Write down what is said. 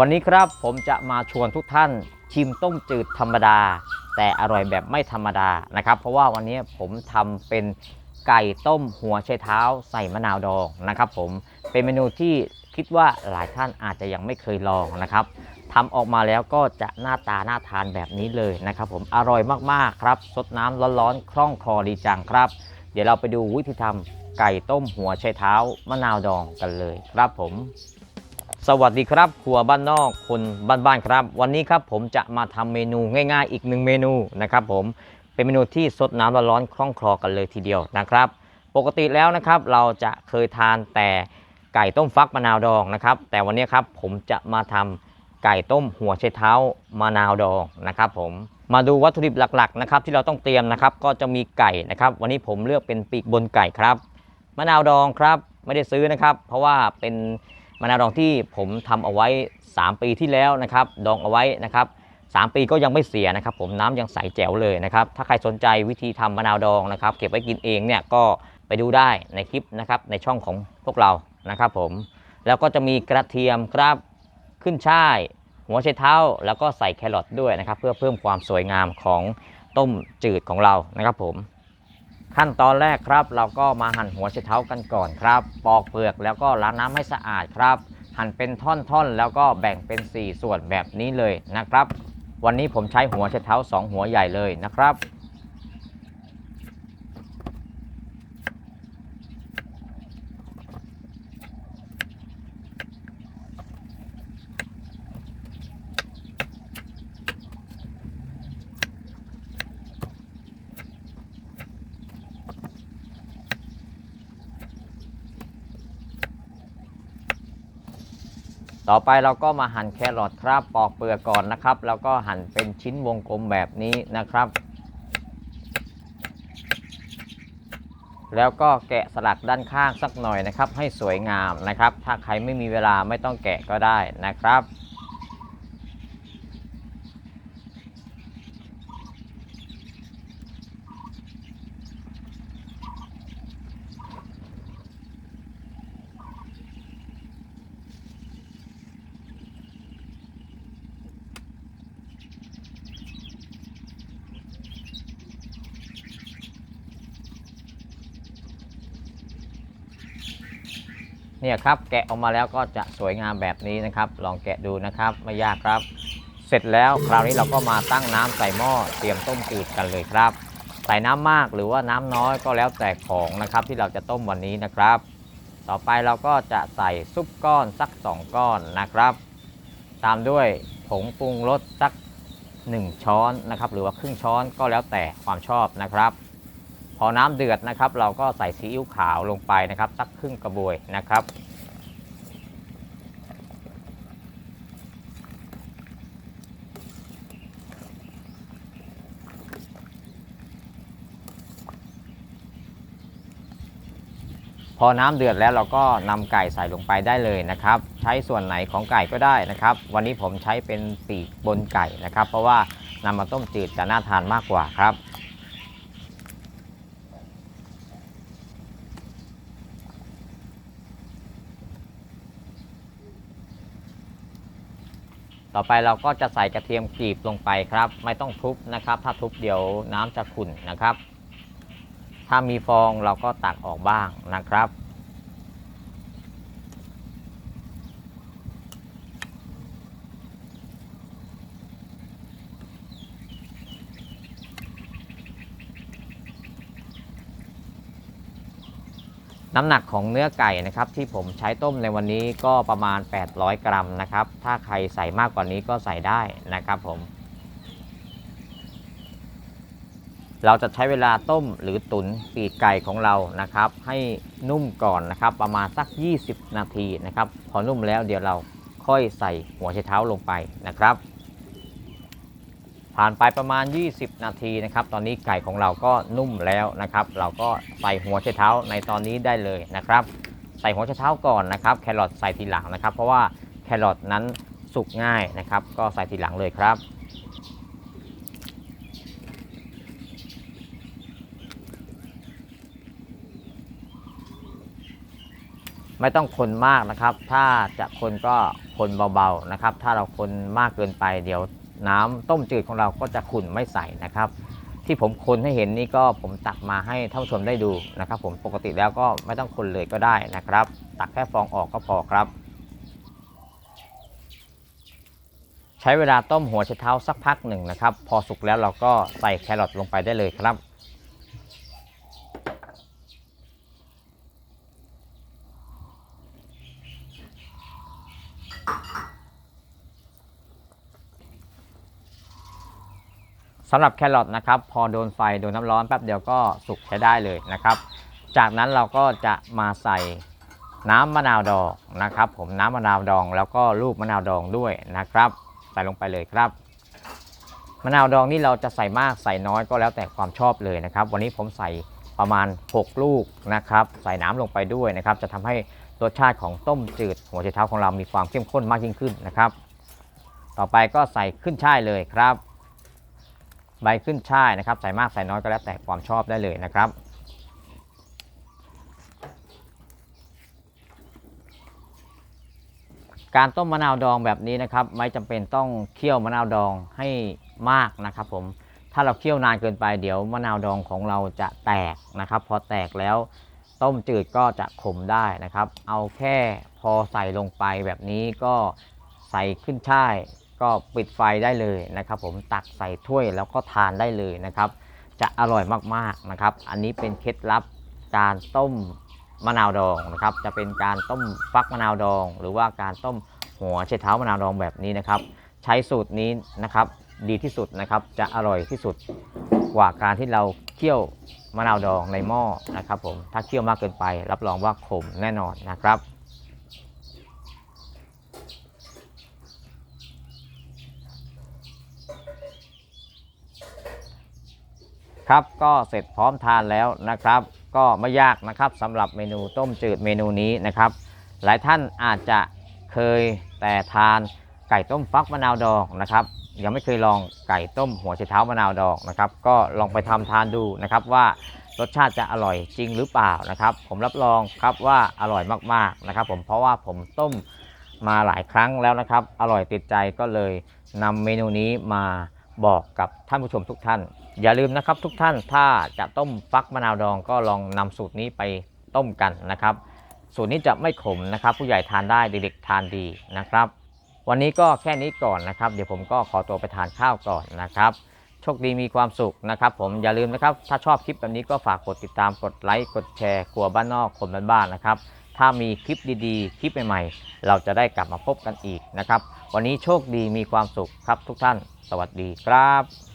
วันนี้ครับผมจะมาชวนทุกท่านชิมต้มจืดธรรมดา แต่อร่อยแบบไม่ธรรมดานะครับ เพราะว่าวันนี้ผมทำเป็นไก่ต้มหัวไชเท้าใส่มะนาวดองนะครับผมเป็นเมนูที่คิดว่าหลายท่านอาจจะยังไม่เคยลองนะครับทำออกมาแล้วก็จะหน้าตาน่าทานแบบนี้เลยนะครับผมอร่อยมากๆครับสดน้ำร้อนๆคล่องคอดีจังครับ เดี๋ยวเราไปดูวิธีทำไก่ต้มหัวไชเท้ามะนาวดองกันเลยครับผม สวัสดีครับครัวบ้านนอกคนบ้านๆครับ วันนี้ครับผมจะมาทำเมนูง่ายๆ อีกหนึ่งเมนูนะครับผมเป็นเมนูที่สดน้ำร้อนๆคล่องคลอกันเลยทีเดียวนะครับ ปกติแล้วนะครับเราจะเคยทานแต่ไก่ต้มฟักมะนาวดองนะครับ แต่วันนี้ครับผมจะมาทำไก่ต้มหัวไชเท้ามะนาวดองนะครับผมมาดูวัตถุดิบหลักๆนะครับที่เราต้องเตรียมนะครับก็จะมีไก่นะครับ วันนี้ผมเลือกเป็นปีกบนไก่ครับมะนาวดองครับไม่ได้ซื้อนะครับ เพราะว่าเป็น มะนาวดองที่ผมทำเอาไว้ 3 ปีที่แล้วนะครับ ดองเอาไว้นะครับ3ปีก็ยังไม่เสียนะครับ ผมน้ำยังใสแจ๋วเลยนะครับ ถ้าใครสนใจวิธีทำมะนาวดองนะครับ เก็บไว้กินเองเนี่ยก็ไปดูได้ในคลิปนะครับ ในช่องของพวกเรานะครับ ผมแล้วก็จะมีกระเทียมครับขึ้นช่ายหัวไชเท้า แล้วก็ใส่แครอทด้วยนะครับ เพื่อเพิ่มความสวยงามของต้มจืดของเรานะครับผม ขั้นตอนแรกครับ เราก็มาหั่นหัวไชเท้ากันก่อนครับ ปอกเปลือกแล้วก็ล้างน้ำให้สะอาดครับ หั่นเป็นท่อนๆ แล้วก็แบ่งเป็น 4 ส่วนแบบนี้เลยนะครับ วันนี้ผมใช้หัวไชเท้า 2 หัวใหญ่เลยนะครับ ต่อไปเราก็มาหั่นแครอทครับปอกเปลือกก่อนนะครับ แล้วก็หั่นเป็นชิ้นวงกลมแบบนี้นะครับ แล้วก็แกะสลักด้านข้างสักหน่อยนะครับ ให้สวยงามนะครับ ถ้าใครไม่มีเวลาไม่ต้องแกะก็ได้นะครับ เนี่ยครับแกะออกมาแล้วก็จะสวยงามแบบนี้นะครับ ลองแกะดูนะครับไม่ยากครับ เสร็จแล้วคราวนี้เราก็มาตั้งน้ำใส่หม้อเตรียมต้มจืดกันเลยครับ ใส่น้ำมากหรือว่าน้ำน้อยก็แล้วแต่ของนะครับ ที่เราจะต้มวันนี้นะครับ ต่อไปเราก็จะใส่ซุปก้อนสัก 2 ก้อนนะครับ ตามด้วยผงปรุงรสสัก 1 ช้อนนะครับ หรือว่าครึ่งช้อนก็แล้วแต่ความชอบนะครับ พอน้ำเดือดนะครับ เราก็ใส่ซีอิ๊วขาวลงไปนะครับสักครึ่งกระบวยนะครับ พอน้ำเดือดแล้วเราก็นำไก่ใส่ลงไปได้เลยนะครับ ใช้ส่วนไหนของไก่ก็ได้นะครับ วันนี้ผมใช้เป็นปีกบนไก่นะครับ เพราะว่านำมาต้มจืดจะน่าทานมากกว่าครับ ต่อไปเราก็จะใส่กระเทียมกรีบลงไปครับ ไม่ต้องทุบนะครับ ถ้าทุบเดี๋ยวน้ำจะขุ่นนะครับ ถ้ามีฟองเราก็ตักออกบ้างนะครับ น้ำหนักของเนื้อไก่นะครับที่ผมใช้ต้มในวันนี้ก็ประมาณ 800 กรัมนะครับ ถ้าใครใส่มากกว่านี้ก็ใส่ได้นะครับผม เราจะใช้เวลาต้มหรือตุ๋นปีกไก่ของเรานะครับ ให้นุ่มก่อนนะครับ ประมาณสัก 20 นาทีนะครับ พอนุ่มแล้วเดี๋ยวเราค่อยใส่หัวไชเท้าลงไปนะครับ ผ่านไปประมาณ 20 นาทีนะครับ ตอนนี้ไก่ของเราก็นุ่มแล้วนะครับ เราก็ใส่หัวไชเท้าในตอนนี้ได้เลยนะครับ ใส่หัวไชเท้าก่อนนะครับ แครอทใส่ทีหลังนะครับ เพราะว่าแครอทนั้นสุกง่ายนะครับ ก็ใส่ทีหลังเลยครับ ไม่ต้องคนมากนะครับ ถ้าจะคนก็คนเบาๆนะครับ ถ้าเราคนมากเกินไปเดี๋ยว น้ำต้มจืดของเราก็จะขุ่นไม่ใสนะครับ ที่ผมคนให้เห็นนี่ก็ผมตักมาให้ท่านผู้ชมได้ดูนะครับ ผมปกติแล้วก็ไม่ต้องคนเลยก็ได้นะครับ ตักแค่ฟองออกก็พอครับ ใช้เวลาต้มหัวไชเท้าสักพักหนึ่งนะครับ พอสุกแล้วเราก็ใส่แครอทลงไปได้เลยครับ สำหรับแครอทนะครับพอโดนไฟโดนน้ำร้อนแป๊บเดียวก็สุกใช้ได้เลยนะครับ จากนั้นเราก็จะมาใส่น้ำมะนาวดองนะครับ ผมน้ำมะนาวดองแล้วก็ลูกมะนาวดองด้วยนะครับ ใส่ลงไปเลยครับ มะนาวดองนี่เราจะใส่มากใส่น้อยก็แล้วแต่ความชอบเลยนะครับ วันนี้ผมใส่ประมาณ 6 ลูกนะครับ ใส่น้ำลงไปด้วยนะครับ จะทำให้รสชาติของต้มจืด หัวไชเท้าของเรามีความเข้มข้นมากยิ่งขึ้นนะครับ ต่อไปก็ใส่ขึ้นช่ายเลยครับ ใบขึ้นช่ายนะครับ ใส่มากใส่น้อยก็แล้วแต่ความชอบได้เลยนะครับ การต้มมะนาวดองแบบนี้นะครับ ไม่จำเป็นต้องเคี่ยวมะนาวดองให้มากนะครับ ผมถ้าเราเคี่ยวนานเกินไปเดี๋ยวมะนาวดองของเราจะแตกนะครับ พอแตกแล้วต้มจืดก็จะขมได้นะครับ เอาแค่พอใส่ลงไปแบบนี้ก็ใส่ขึ้นช่าย ก็ปิดไฟได้เลยนะครับผมตักใส่ถ้วยแล้วก็ทานได้เลยนะครับ จะอร่อยมากๆนะครับ อันนี้เป็นเคล็ดลับการต้มมะนาวดองนะครับ จะเป็นการต้มฟักมะนาวดอง หรือว่าการต้มหัวไชเท้ามะนาวดองแบบนี้นะครับ ใช้สูตรนี้นะครับดีที่สุดนะครับ จะอร่อยที่สุดกว่าการที่เราเคี่ยวมะนาวดองในหม้อนะครับผมถ้าเคี่ยวมากเกินไป รับรองว่าขมแน่นอนนะครับ ครับก็เสร็จพร้อมทานแล้วนะครับ ก็ไม่ยากนะครับสำหรับเมนูต้มจืดเมนูนี้นะครับ หลายท่านอาจจะเคยแต่ทานไก่ต้มฟักมะนาวดองนะครับ ยังไม่เคยลองไก่ต้มหัวไชเท้ามะนาวดองนะครับ ก็ลองไปทำทานดูนะครับว่ารสชาติจะอร่อยจริงหรือเปล่านะครับ ผมรับรองครับว่าอร่อยมากๆนะครับ ผมเพราะว่าผมต้มมาหลายครั้งแล้วนะครับ อร่อยติดใจก็เลยนำเมนูนี้มา บอกกับท่านผู้ชมทุกท่าน อย่าลืมนะครับทุกท่านถ้าจะต้มฟักมะนาวดองก็ลองนำสูตรนี้ไปต้มกันนะครับ สูตรนี้จะไม่ขมนะครับ ผู้ใหญ่ทานได้เด็กๆทานดีนะครับ วันนี้ก็แค่นี้ก่อนนะครับ เดี๋ยวผมก็ขอตัวไปทานข้าวก่อนนะครับโชคดีมีความสุขนะครับ ผมอย่าลืมนะครับ ถ้าชอบคลิปแบบนี้ก็ฝากกดติดตามกดไลค์กดแชร์ครัวบ้านนอกคนบ้านๆนะครับถ้ามีคลิปดีๆ คลิปใหม่ๆ เราจะได้กลับมาพบกันอีกนะครับ วันนี้โชคดีมีความสุขครับทุกท่าน สวัสดีครับ